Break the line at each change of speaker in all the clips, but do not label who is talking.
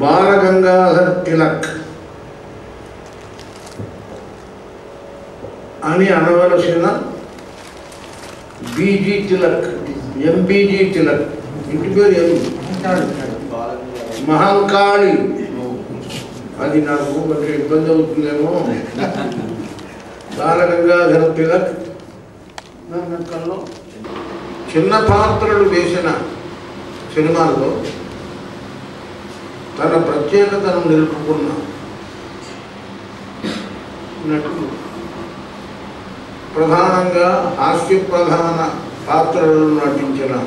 బాలగంగాధర్ తిలక్ అని అనవలసిన BG Tilak MBG Tilak. ఇంటి పేరు ఎం మహంకాళి. అది నాకు కొంచెం ఇబ్బంది అవుతుందేమో. బాలగంగాధర తిలక్. చిన్న పాత్రలు వేసిన సినిమాల్లో తన ప్రత్యేకతను నిలుపుకున్న. నటుడు ప్రధానంగా హాస్య ప్రధాన పాత్రలను నటించిన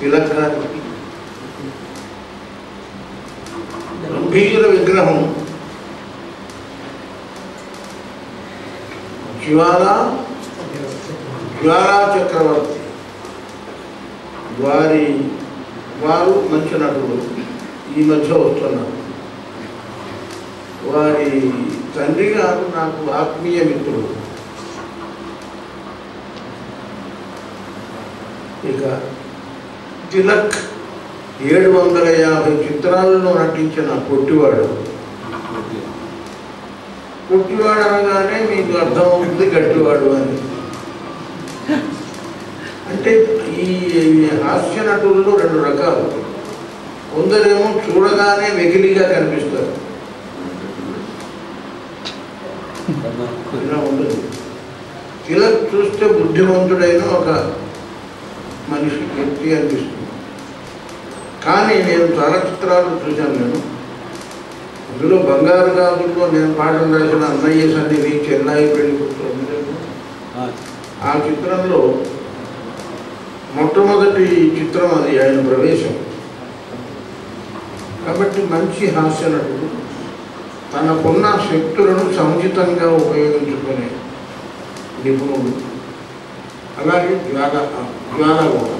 తిలకానికి గంభీర విగ్రహం. జ్వాల జ్వాలా చక్రవర్తి. వారి వారు మంచి నటుడు ఈ మధ్య వస్తున్నారు వారి తండ్రి గారు నాకు ఆత్మీయ మిత్రుడు. ఇక తిలక్ ఏడు వందల యాభై చిత్రాలలో నటించిన పొట్టివాడు. పొట్టివాడు అనగానే మీకు అర్థమవుతుంది గట్టివాడు అని. అంటే ఈ హాస్య నటుల్లో రెండు రకాలు. కొందరేమో చూడగానే వెకిలిగా కనిపిస్తారు. ఇలా ఉండదు. చూస్తే బుద్ధిమంతుడైన ఒక మనిషి వ్యక్తి అనిపిస్తుంది. కానీ నేను చాలా చిత్రాలు చూశాను నేను. అందులో బంగారు గాజుల్లో నేను పాటలు రాసిన అన్నయ్య సన్నిధి చెన్నై పెళ్ళి ఆ చిత్రంలో మొట్టమొదటి చిత్రం అది ఆయన ప్రవేశం. కాబట్టి మంచి హాస్య నటుడు తనకున్న శక్తులను సముచితంగా ఉపయోగించుకునే నిపుణుడు. అలాగే జ్వాల జ్వాల కూడా.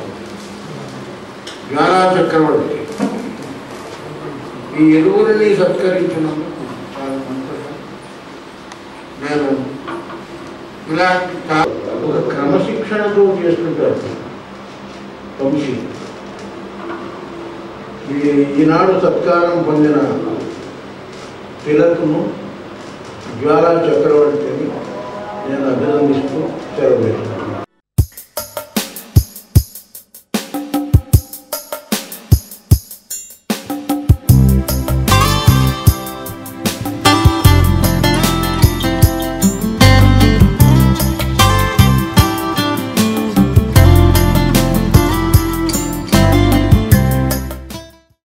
జ్వాలా చక్రవర్తి. ఈ ఎరువులని సత్కరించినందుకు చాలా నేను ఇలాంటి ఒక క్రమశిక్షణతో చేస్తుంటారు వంశీ. ఈనాడు సత్కారం పొందిన తిలకును జ్వాలా చక్రవర్తిని నేను అభినందిస్తూ సెలవు